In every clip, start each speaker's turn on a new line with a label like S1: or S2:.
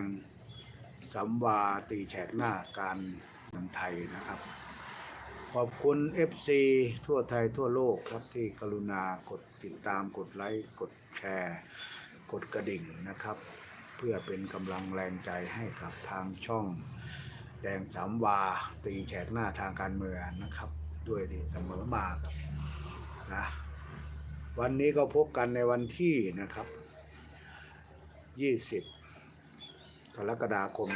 S1: งสัมวาตีแฉกหน้าการเมืองไทยนะครับ ขอบคุณ FC ทั่วไทยทั่วโลกครับที่กรุณากดติดตามกดไลค์กดแชร์ กดกระดิ่งนะครับ เพื่อเป็นกำลังแรงใจให้กับทางช่อง แดงสามวาตีแฉกหน้าทางการเมืองนะครับ ด้วยดีเสมอมาครับนะวันนี้ก็พบกันในวันที่นะครับ 20 กรกฎาคม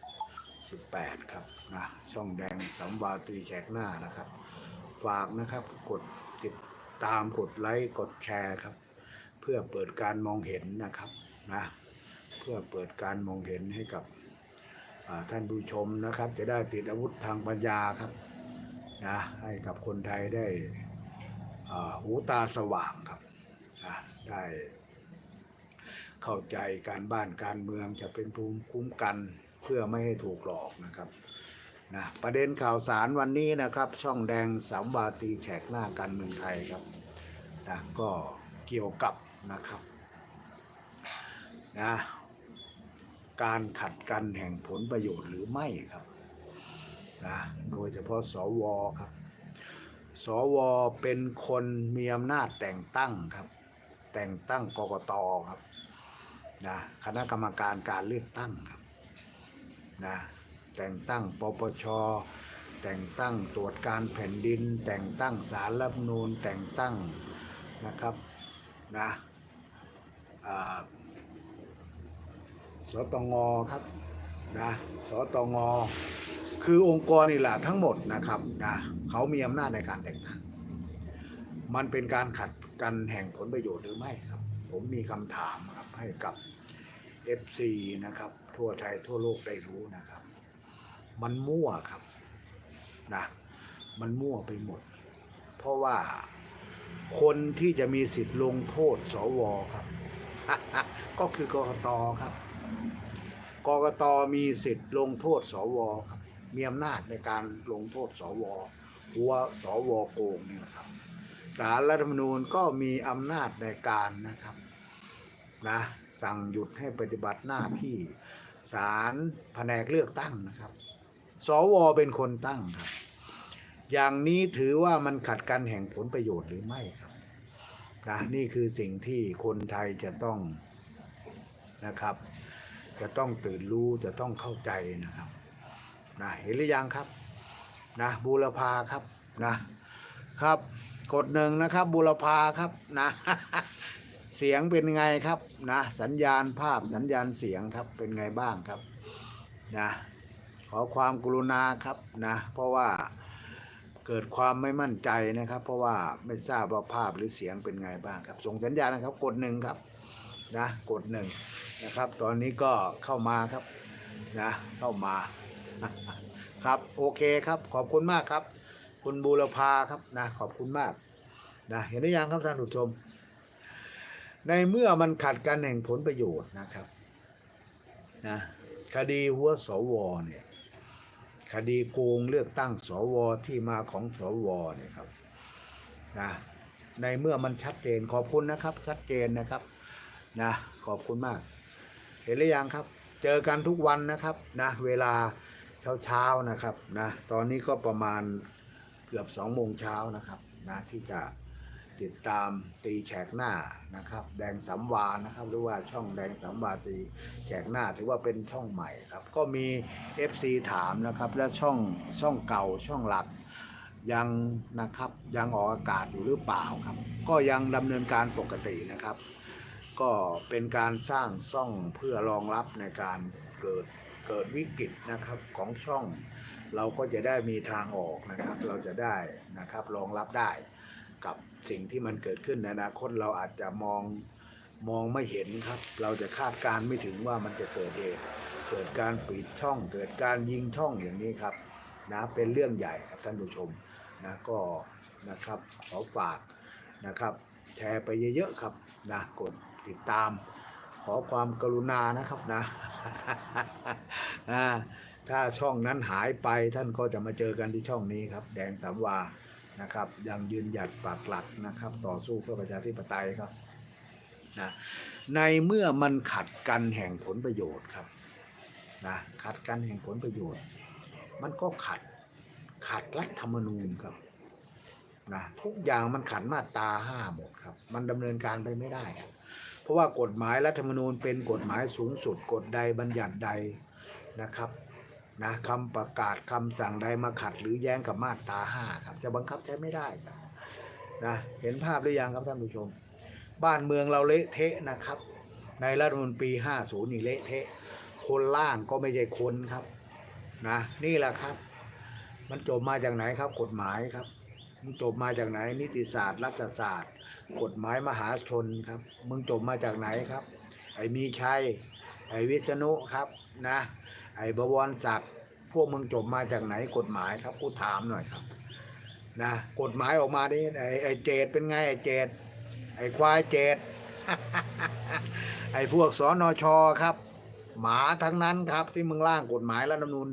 S1: 2568 ครับนะช่องแดงสามวาตีแฉกหน้านะครับ ฝากนะครับกดติดตามกดไลค์กดแชร์ครับ เพื่อเปิดการมองเห็นนะครับนะเพื่อเปิดการมองเห็นให้กับท่านผู้ชมนะครับ จะได้ติดอาวุธทางปัญญาครับนะให้กับคนไทยได้หูตาสว่างครับนะได้ เข้าใจการบ้านการเมืองจะเป็นภูมิคุ้มกันเพื่อไม่ให้ถูกหลอกนะครับนะประเด็นข่าวสารวันนี้นะครับ ช่องแดงสามวาตีแขกหน้าการเมืองไทยครับนะก็เกี่ยวกับนะครับนะการขัดกันแห่งผลประโยชน์หรือไม่ครับนะโดยเฉพาะสวครับ สวเป็นคนมีอำนาจแต่งตั้งครับ แต่งตั้งกกตครับ นะคณะกรรมการการเลือกตั้งครับนะแต่งตั้งปปชแต่งตั้งตรวจการแผ่นดิน แต่งตั้งสารรัฐมนูญแต่งตั้งนะครับนะอ่าสตงครับนะสตงคือองค์กรนี่แหละทั้งหมดนะครับนะเขามีอำนาจในการแต่งตั้งมันเป็นการขัดกันแห่งผลประโยชน์หรือไม่ครับ ผมมีคำถามครับให้กับ FC นะครับ ทั่วไทยทั่วโลกได้รู้นะครับ มันมั่วครับนะมันมั่วไปหมด เพราะว่าคนที่จะมีสิทธิ์ลงโทษสวครับ ก็คือกกตครับกกตมีสิทธิ์ลงโทษสวครับมีอำนาจในการลงโทษสวหัวสวโกงนี่นะครับ สารรัฐธรรมนูญก็มีอำนาจในการนะครับนะสั่งหยุดให้ปฏิบัติหน้าที่ศาลแผนกเลือกตั้งนะครับ สวเป็นคนตั้งครับ อย่างนี้ถือว่ามันขัดกันแห่งผลประโยชน์หรือไม่ครับนะนี่คือสิ่งที่คนไทยจะต้องนะครับ จะต้องตื่นรู้จะต้องเข้าใจนะครับนะเห็นหรือยังครับนะบูรพาครับนะครับ กดหนึ่งนะครับบูรพาครับนะ เสียงเป็นไงครับนะ สัญญาณภาพสัญญาณเสียงครับเป็นไงบ้างครับนะขอความกรุณาครับนะเพราะว่าเกิดความไม่มั่นใจนะครับ เพราะว่าไม่ทราบว่าภาพหรือเสียงเป็นไงบ้างครับ ส่งสัญญาณนะครับ กดหนึ่งครับนะกดหนึ่งนะครับ ตอนนี้ก็เข้ามาครับนะเข้ามาครับโอเคครับขอบคุณมากครับ คุณบูรพาครับนะขอบคุณมากนะเห็นหรือยังครับท่านผู้ชม ในเมื่อมันขัดกันแห่งผลประโยชน์นะครับนะคดีหัวสวเนี่ยคดีโกงเลือกตั้งสวที่มาของสวเนี่ยครับนะในเมื่อมันชัดเจนขอบคุณนะครับ ชัดเจนนะครับนะขอบคุณมาก เห็นหรือยังครับ เจอกันทุกวันนะครับนะเวลาเช้าเช้าๆนะครับนะตอนนี้ก็ประมาณ เกือบสองโมงเช้านะครับนะที่จะติดตามตีแฉกหน้านะครับ แดงสัมวานะครับหรือว่าช่องแดงสัมวาตีแฉกหน้าถือว่าเป็นช่องใหม่ครับ ก็มี FC ถามนะครับและช่องช่องเก่าช่องหลักยังนะครับยังออกอากาศอยู่หรือเปล่าครับ ก็ยังดำเนินการปกตินะครับ ก็เป็นการสร้างช่องเพื่อรองรับในการเกิดเกิดวิกฤตนะครับของช่อง เราก็จะได้มีทางออกนะครับ เราจะได้นะครับรองรับได้กับสิ่งที่มันเกิดขึ้นในอนาคตเราอาจจะมองมองไม่เห็นครับ เราจะคาดการณ์ไม่ถึงว่ามันจะเกิดเหตุเกิดการปิดช่อง เกิดการยิงช่องอย่างนี้ครับนะเป็นเรื่องใหญ่ครับท่านผู้ชมนะก็นะครับขอฝากนะครับ แชร์ไปเยอะๆครับนะกดติดตาม ขอความกรุณานะครับนะ ถ้าช่องนั้นหายไปท่านก็จะมาเจอกันที่ช่องนี้ครับ แดงสามวานะครับ ยังยืนหยัดปักหลักนะครับ ต่อสู้เพื่อประชาธิปไตยครับนะในเมื่อมันขัดกันแห่งผลประโยชน์ครับนะขัดกันแห่งผลประโยชน์ มันก็ขัดขัดรัฐธรรมนูญครับนะทุกอย่างมันขัดมาตราห้าหมดครับ มันดำเนินการไปไม่ได้ครับเพราะว่ากฎหมายรัฐธรรมนูญเป็นกฎหมายสูงสุดกฎใดบัญญัติใดนะครับ นะคำประกาศคำสั่งใดมาขัดหรือแย้งกับมาตราห้าครับ จะบังคับใช้ไม่ได้ครับนะเห็นภาพหรือยังครับท่านผู้ชม บ้านเมืองเราเละเทะนะครับ ในรัฐธรรมนูญปี50นี่เละเทะ คนล่างก็ไม่ใช่คนครับนะนี่แหละครับ มันจบมาจากไหนครับกฎหมายครับมันจบมาจากไหน นิติศาสตร์รัฐศาสตร์ กฎหมายมหาชนครับ มึงจบมาจากไหนครับ ไอ้มีชัย ไอ้วิษณุครับนะ ไอ้บวรศักดิ์พวกมึงจบมาจากไหนกฎหมายครับกูถามหน่อยครับนะกฎหมายออกมาดิไอ้ไอ้เจดเป็นไงไอ้เจดไอ้ควายเจดไอ้พวกสอนอชอครับ หมาทั้งนั้นครับ ที่มึงร่างกฎหมายรัฐธรรมนูญ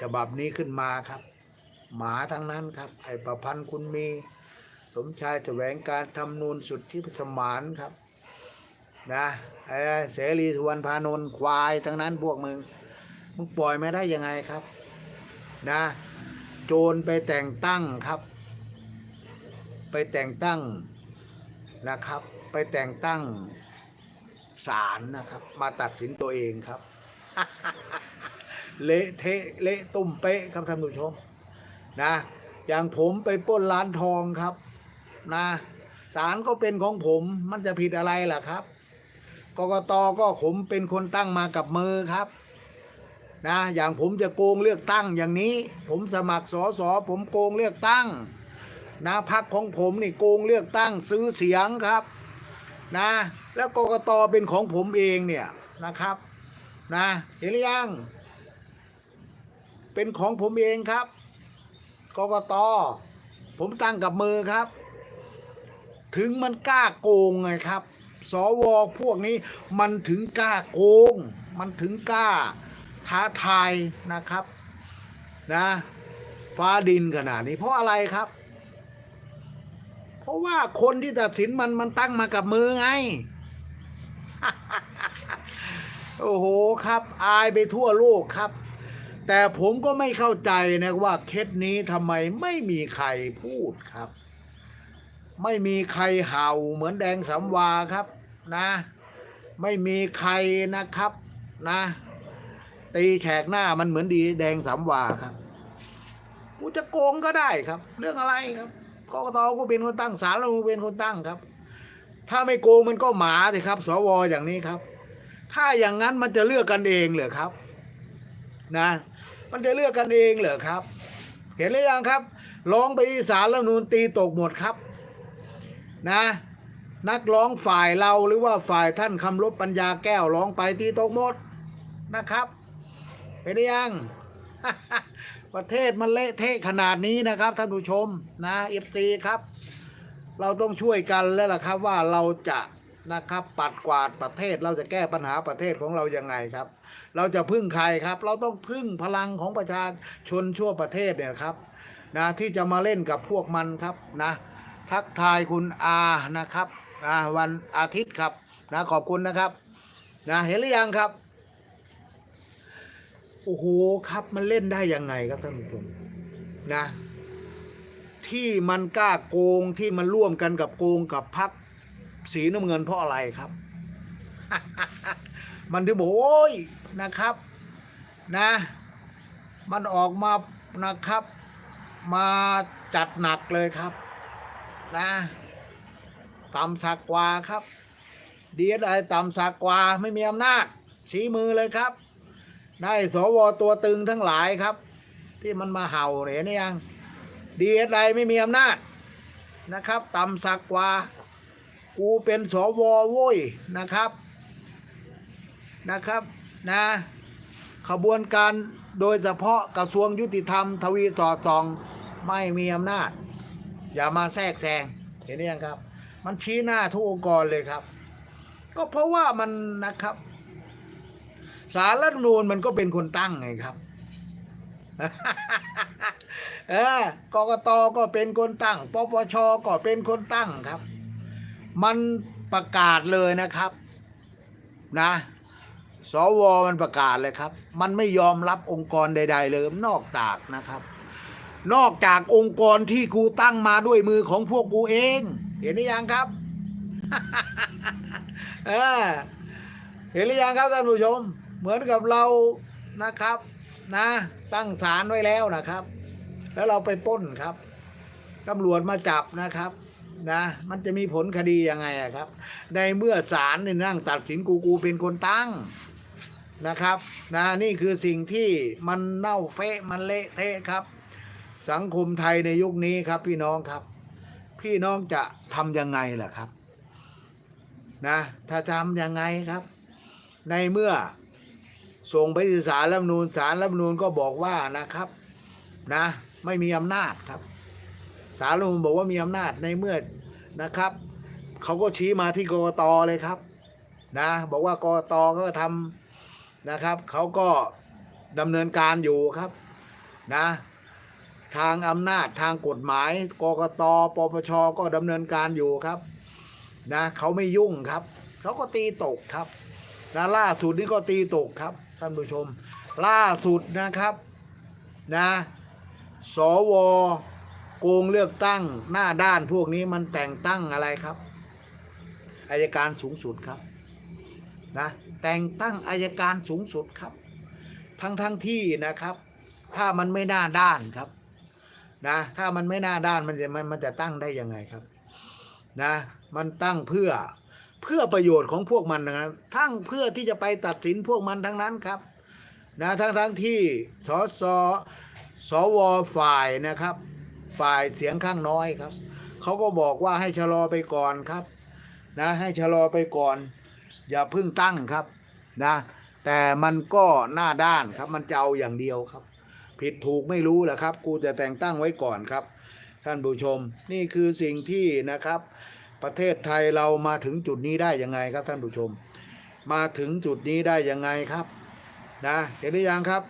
S1: ฉบับนี้ขึ้นมาครับ หมาทั้งนั้นครับ ไอ้ประพันธ์คุณมี สมชายแสวงการทำนูนสุดที่สมานครับนะไอ้เสรีสุวรรณพานนท์ควายทั้งนั้นพวกมึง มึงปล่อยไม่ได้ยังไงครับ นะ โจรไปแต่งตั้งครับ ไปแต่งตั้งนะครับ ไปแต่งตั้งศาลนะครับ มาตัดสินตัวเองครับ เละเทะเละตุ่มเป๊ะครับท่านผู้ชม นะ อย่างผมไปปล้นร้านทองครับ นะศาลก็เป็นของผมมันจะผิดอะไรล่ะครับกกตก็ผมเป็นคนตั้งมากับมือครับ นะอย่างผมจะโกงเลือกตั้งอย่างนี้ ผมสมัครสอสอผมโกงเลือกตั้งนะพักของผมนี่โกงเลือกตั้งซื้อเสียงครับนะแล้วกกตเป็นของผมเองเนี่ยนะครับนะเห็นหรือยังเป็นของผมเองครับกกตผมตั้งกับมือครับ ถึงมันกล้าโกงไงครับ สวพวกนี้มันถึงกล้าโกง มันถึงกล้า ท้าทายนะครับนะฟ้าดินขนาดนี้เพราะอะไรครับ เพราะว่าคนที่ตัดสินมันมันตั้งมากับมือไง โอ้โหครับ อายไปทั่วโลกครับ แต่ผมก็ไม่เข้าใจนะว่าเคสนี้ทำไมไม่มีใครพูดครับ ไม่มีใครเห่าเหมือนแดงสำวาครับนะ ไม่มีใครนะครับนะ ตีแขกหน้ามันเหมือนดีแดงสำวาครับกูจะโกงก็ได้ครับ เรื่องอะไรครับกกตก็เป็นคนตั้งศาลเราเป็นคนตั้งครับ ถ้าไม่โกงมันก็หมาสิครับ สวอย่างนี้ครับ ถ้าอย่างนั้นมันจะเลือกกันเองเหรอครับ นะ มันจะเลือกกันเองเหรอครับ เห็นหรือยังครับร้องไปที่ศาลรัฐนูนตีตกหมดครับ นะ นักร้องฝ่ายเราหรือว่าฝ่ายท่านคำลบปัญญาแก้วร้องไปตีตกหมดนะครับ เห็นยัง ประเทศมันเละเทะขนาดนี้นะครับท่านผู้ชมนะเอฟซีครับ เราต้องช่วยกันแล้วล่ะครับว่าเราจะนะครับปัดกวาดประเทศเราจะแก้ปัญหาประเทศของเรายังไงครับ เราจะพึ่งใครครับ เราต้องพึ่งพลังของประชาชนชั่วประเทศเนี่ยครับนะที่จะมาเล่นกับพวกมันครับนะทักทายคุณอานะครับอาวันอาทิตย์ครับนะขอบคุณนะครับนะเห็นหรือยังครับ โอ้โหครับมันเล่นได้ยังไงครับท่านผู้ชมนะ ที่มันกล้าโกงที่มันร่วมกันกับโกงกับพักสีน้ำเงินเพราะอะไรครับ มันถึงบอกโอ้ยนะครับนะ มันออกมานะครับ มาจัดหนักเลยครับนะต่ำสักกว่าครับ ดีไอต่ำสักกว่าไม่มีอำนาจชี้มือเลยครับ ได้สวตัวตึงทั้งหลายครับ ที่มันมาเห่าเห็นหรือยังดีเอสไอไม่มีอำนาจนะครับต่ำสักกว่ากูเป็นสวโว้ยนะครับนะครับนะขบวนการโดยเฉพาะกระทรวงยุติธรรม ทวีสอดส่องไม่มีอำนาจ อย่ามาแทรกแซงเห็นหรือยังครับ มันชี้หน้าทุกองค์กรเลยครับ ก็เพราะว่ามันนะครับ สารรัฐธรรมนูญมันก็เป็นคนตั้งไงครับเออกกตก็เป็นคนตั้ง ปปชก็เป็นคนตั้งครับ มันประกาศเลยนะครับนะ สวมันประกาศเลยครับ มันไม่ยอมรับองค์กรใด ๆ เลยนอกจากนะครับ นอกจากองค์กรที่กูตั้งมาด้วยมือของพวกกูเอง เห็นหรือยังครับ เออเห็นหรือยังครับท่านผู้ชม เหมือนกับเรานะครับนะตั้งศาลไว้แล้วนะครับ แล้วเราไปป้นครับตำรวจมาจับนะครับนะมันจะมีผลคดียังไงอะครับ ในเมื่อศาลเนี่ยนั่งตัดสินกูกูเป็นคนตั้งนะครับนะนี่คือสิ่งที่มันเน่าเฟะมันเละเทะครับ สังคมไทยในยุคนี้ครับ พี่น้องครับ พี่น้องจะทำยังไงล่ะครับนะถ้าทำยังไงครับ ในเมื่อ ส่งไปที่ศาลรัฐมนูญศาลรัฐมนูญก็บอกว่านะครับนะ ไม่มีอำนาจครับศาลรัฐมนูญบอกว่ามีอำนาจในเมื่อนะครับเขาก็ชี้มาที่กกตเลยครับนะบอกว่ากกตก็ทำนะครับเขาก็ดำเนินการอยู่ครับนะทางอำนาจทางกฎหมายกกตปปชก็ดำเนินการอยู่ครับนะเขาไม่ยุ่งครับ เขาก็ตีตกครับนะล่าสุดนี่ก็ตีตกครับ ท่านผู้ชม ล่าสุดนะครับนะสวโกงเลือกตั้งหน้าด้านพวกนี้มันแต่งตั้งอะไรครับอายการสูงสุดครับนะแต่งตั้งอายการสูงสุดครับ ทั้งทั้งที่นะครับ ถ้ามันไม่หน่าด้านครับนะถ้ามันไม่หน่าด้านมันจะมันจะตั้งได้ยังไงครับนะมันตั้งเพื่อ เพื่อประโยชน์ของพวกมันนะครับทั้งเพื่อที่จะไปตัดสินพวกมันทั้งนั้นครับนะทั้งทั้งที่สสสวฝ่ายนะครับ ฝ่ายเสียงข้างน้อยครับเขาก็บอกว่าให้ชะลอไปก่อนครับ นะ ให้ชะลอไปก่อน อย่าเพิ่งตั้งครับนะแต่มันก็หน้าด้านครับ มันจะเอาอย่างเดียวครับ ผิดถูกไม่รู้แหละครับ กูจะแต่งตั้งไว้ก่อนครับ ท่านผู้ชมนี่คือสิ่งที่นะครับ ประเทศไทยเรามาถึงจุดนี้ได้ยังไงครับท่านผู้ชม มาถึงจุดนี้ได้ยังไงครับนะเห็นหรือยังครับ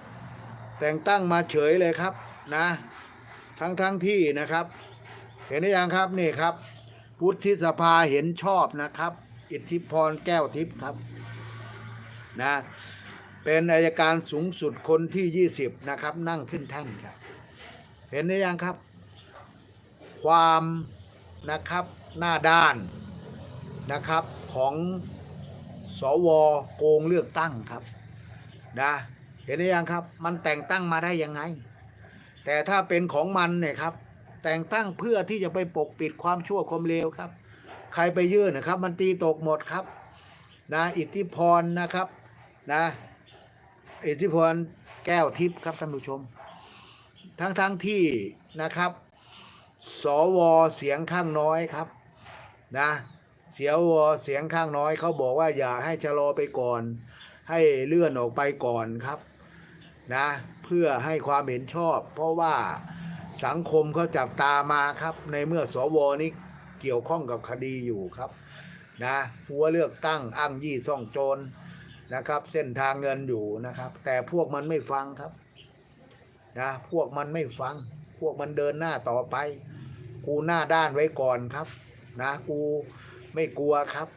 S1: แต่งตั้งมาเฉยเลยครับนะทั้งทั้งที่นะครับ เห็นหรือยังครับนี่ครับวุฒิสภาเห็นชอบนะครับ อิทธิพรแก้วทิพย์ครับนะเป็นอายการสูงสุดคนที่ 20 นะครับ นั่งขึ้นแท่นครับ เห็นหรือยังครับ ความนะครับ หน้าด้านนะครับของสวโกงเลือกตั้งครับนะเห็นหรือยังครับ มันแต่งตั้งมาได้ยังไง แต่ถ้าเป็นของมันเนี่ยครับ แต่งตั้งเพื่อที่จะไปปกปิดความชั่วความเลวครับ ใครไปยื่นนะครับ มันตีตกหมดครับนะอิทธิพรนะครับนะอิทธิพลแก้วทิพย์ครับท่านผู้ชม ทั้งทั้งที่นะครับ สวเสียงข้างน้อยครับ นะเสียวเสียงข้างน้อยเขาบอกว่าอย่าให้ชะลอไปก่อน ให้เลื่อนออกไปก่อนครับนะเพื่อให้ความเห็นชอบ เพราะว่าสังคมเขาจับตามาครับ ในเมื่อสวนี้เกี่ยวข้องกับคดีอยู่ครับนะหัวเลือกตั้งอ้างยี่ซ่องโจรนะครับ เส้นทางเงินอยู่นะครับ แต่พวกมันไม่ฟังครับนะพวกมันไม่ฟัง พวกมันเดินหน้าต่อไป กูหน้าด้านไว้ก่อนครับ นะกูไม่กลัวครับ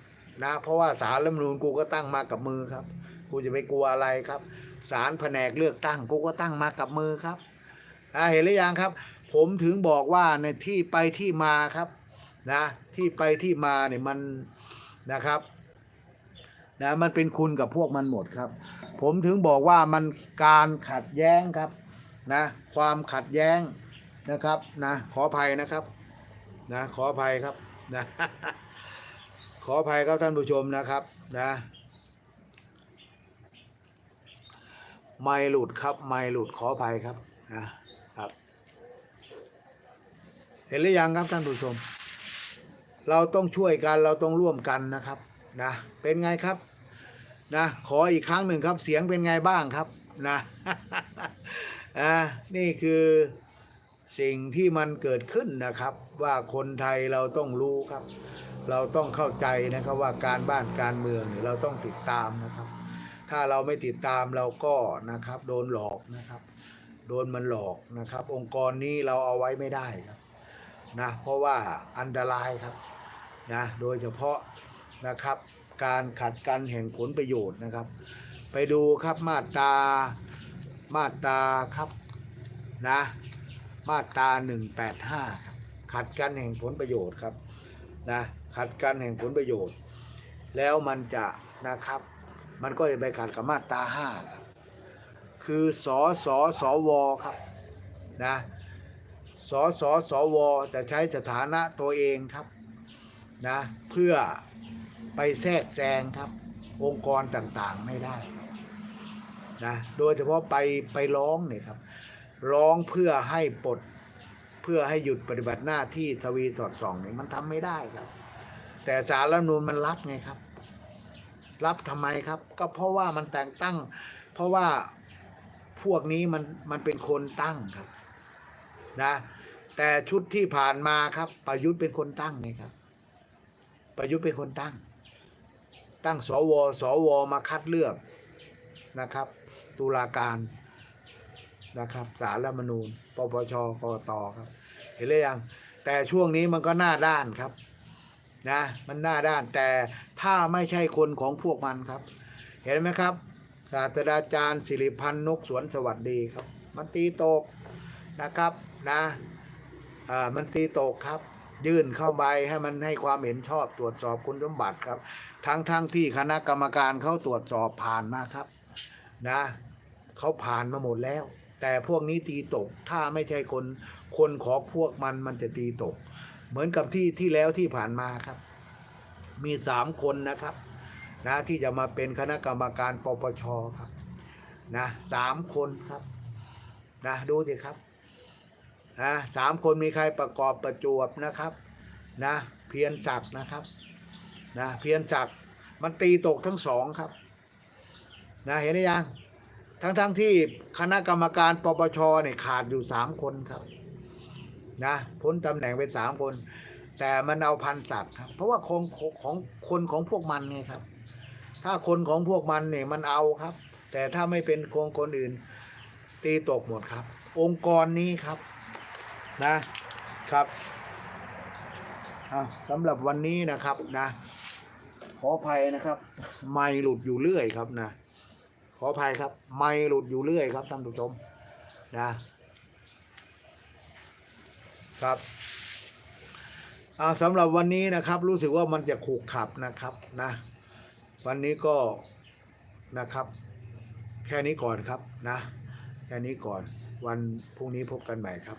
S1: นะเพราะว่าสารรัฐมนูญกูก็ตั้งมากับมือครับ กูจะไปกลัวอะไรครับสารแผนกเลือกตั้งกูก็ตั้งมากับมือครับอ่าเห็นหรือยังครับ ผมถึงบอกว่าในที่ไปที่มาครับนะที่ไปที่มาเนี่ยมันนะครับนะมันเป็นคุณกับพวกมันหมดครับ ผมถึงบอกว่ามันการขัดแย้งครับนะความขัดแย้งนะครับนะขออภัยนะครับนะขออภัยครับ นะขออภัยครับท่านผู้ชมนะครับนะไม่หลุดครับไม่หลุดขออภัยครับนะครับ เห็นหรือยังครับท่านผู้ชม เราต้องช่วยกันเราต้องร่วมกันนะครับนะเป็นไงครับนะขออีกครั้งหนึ่งครับเสียงเป็นไงบ้างครับนะอ่านี่คือ สิ่งที่มันเกิดขึ้นนะครับ ว่าคนไทยเราต้องรู้ครับ เราต้องเข้าใจนะครับว่าการบ้านการเมืองเราต้องติดตามนะครับ ถ้าเราไม่ติดตามเราก็นะครับ โดนหลอกนะครับ โดนมันหลอกนะครับ องค์กรนี้เราเอาไว้ไม่ได้ครับนะเพราะว่าอันตรายครับนะโดยเฉพาะนะครับการขัดกันแห่งผลประโยชน์นะครับ ไปดูครับมาตรามาตราครับนะ มาตรา185ครับขัดกันแห่งผลประโยชน์ครับนะขัดกันแห่งผลประโยชน์ แล้วมันจะนะครับ มันก็จะไปขัดกับมาตรา5ครับคือสอสอสอวอครับนะสอสอสอวอจะใช้สถานะตัวเองครับนะเพื่อไปแทรกแซงครับ องค์กรต่างๆไม่ได้นะโดยเฉพาะไปไปร้องเนี่ยครับ ร้องเพื่อให้ปลดเพื่อให้หยุดปฏิบัติหน้าที่ทวีสอดส่องเนี่ยมันทำไม่ได้ครับ แต่สารรัฐมนูญมันรับไงครับ รับทำไมครับ ก็เพราะว่ามันแต่งตั้ง เพราะว่าพวกนี้มันมันเป็นคนตั้งครับนะแต่ชุดที่ผ่านมาครับ ประยุทธ์เป็นคนตั้งไงครับ ประยุทธ์เป็นคนตั้ง ตั้งสวสวมาคัดเลือกนะครับ ตุลาการ นะครับสารรัฐมนูญปปชกตครับ เห็นหรือยัง แต่ช่วงนี้มันก็หน้าด้านครับนะมันหน้าด้านแต่ถ้าไม่ใช่คนของพวกมันครับ เห็นไหมครับ ศาสตราจารย์สิริพันธ์นกสวนสวัสดีครับ มันตีตกนะครับนะอ่ามันตีตกครับ ยื่นเข้าไปให้มันให้ความเห็นชอบตรวจสอบคุณสมบัติครับ ทั้งทั้งที่คณะกรรมการเขาตรวจสอบผ่านมาครับนะเขาผ่านมาหมดแล้ว แต่พวกนี้ตีตก ถ้าไม่ใช่คนคนของพวกมันมันจะตีตก เหมือนกับที่ที่แล้วที่ผ่านมาครับ มีสามคนนะครับนะที่จะมาเป็นคณะกรรมการปปชครับนะสามคนครับนะดูสิครับนะสามคนมีใครประกอบประจวบนะครับนะเพียรศักดิ์นะครับนะเพียรศักดิ์มันตีตกทั้งสองครับนะเห็นหรือยัง ทั้งทั้งที่คณะกรรมการปปชเนี่ยขาดอยู่สามคนครับ นะพ้นตำแหน่งไปสามคน แต่มันเอาพันศักดิ์ครับ เพราะว่าของของคนของพวกมันไงครับ ถ้าคนของพวกมันเนี่ยมันเอาครับ แต่ถ้าไม่เป็นคนคนอื่น ตีตกหมดครับ องค์กรนี้ครับ นะครับสำหรับวันนี้นะครับนะ ขออภัยนะครับ ไม่หลุดอยู่เรื่อยครับนะ ขออภัยครับ ไม่หลุดอยู่เรื่อยครับท่านผู้ชมนะครับสำหรับวันนี้นะครับ รู้สึกว่ามันจะขูกขับนะครับนะ วันนี้ก็นะครับ แค่นี้ก่อนครับนะ แค่นี้ก่อน วันพรุ่งนี้พบกันใหม่ครับ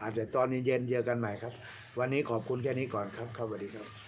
S1: อาจจะตอนเย็นเจอกันใหม่ครับ วันนี้ขอบคุณแค่นี้ก่อนครับครับสวัสดีครับ